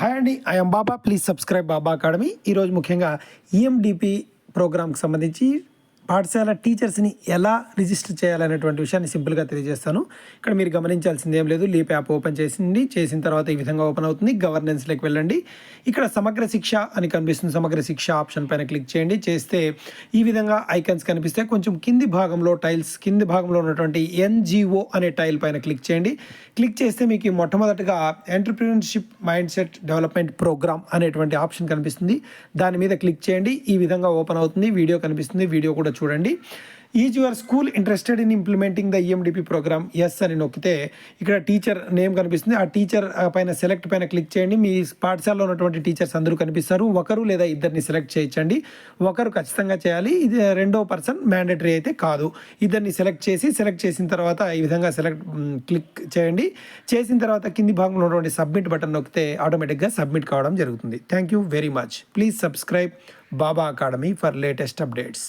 Hi అండి I'm Baba please subscribe Baba academy ఈరోజు ముఖ్యంగా ఈఎండిపి ప్రోగ్రామ్కి సంబంధించి పాఠశాల టీచర్స్ని ఎలా రిజిస్టర్ చేయాలనేటువంటి విషయాన్ని సింపుల్గా తెలియజేస్తాను. ఇక్కడ మీరు గమనించాల్సింది ఏం లేదు. లీప్ యాప్ ఓపెన్ చేసింది. చేసిన తర్వాత ఈ విధంగా ఓపెన్ అవుతుంది. గవర్నెన్స్లోకి వెళ్ళండి. ఇక్కడ సమగ్ర శిక్ష అని కనిపిస్తుంది. సమగ్ర శిక్ష ఆప్షన్ పైన క్లిక్ చేయండి. చేస్తే ఈ విధంగా ఐకన్స్ కనిపిస్తే కొంచెం కింది భాగంలో టైల్స్ కింది భాగంలో ఉన్నటువంటి ఎన్జిఓ అనే టైల్ పైన క్లిక్ చేయండి. క్లిక్ చేస్తే మీకు మొట్టమొదటిగా entrepreneurship mindset development program అనేటువంటి ఆప్షన్ కనిపిస్తుంది. దాని మీద క్లిక్ చేయండి. ఈ విధంగా ఓపెన్ అవుతుంది. వీడియో కనిపిస్తుంది. వీడియో కూడా కూడా చూడండి. Is your school interested in implementing the EMDP program? Yes అని నొక్కితే ఇక్కడ టీచర్ నేమ్ కనిపిస్తుంది. ఆ టీచర్ పైన సెలెక్ట్ పైన క్లిక్ చేయండి. మీ పాఠశాలలో ఉన్నటువంటి టీచర్స్ అందరూ కనిపిస్తారు. ఒకరు లేదా ఇద్దరిని సెలెక్ట్ చేయించండి. ఒకరు ఖచ్చితంగా చేయాలి. ఇది రెండో పర్సన్ మ్యాండేటరీ అయితే కాదు. ఇద్దరిని సెలెక్ట్ చేసి సెలెక్ట్ చేసిన తర్వాత ఈ విధంగా సెలెక్ట్ క్లిక్ చేయండి. చేసిన తర్వాత కింది భాగంలో ఉన్నటువంటి సబ్మిట్ బటన్ నొక్కితే ఆటోమేటిక్గా సబ్మిట్ కావడం జరుగుతుంది. Thank you very much please subscribe Baba academy for latest updates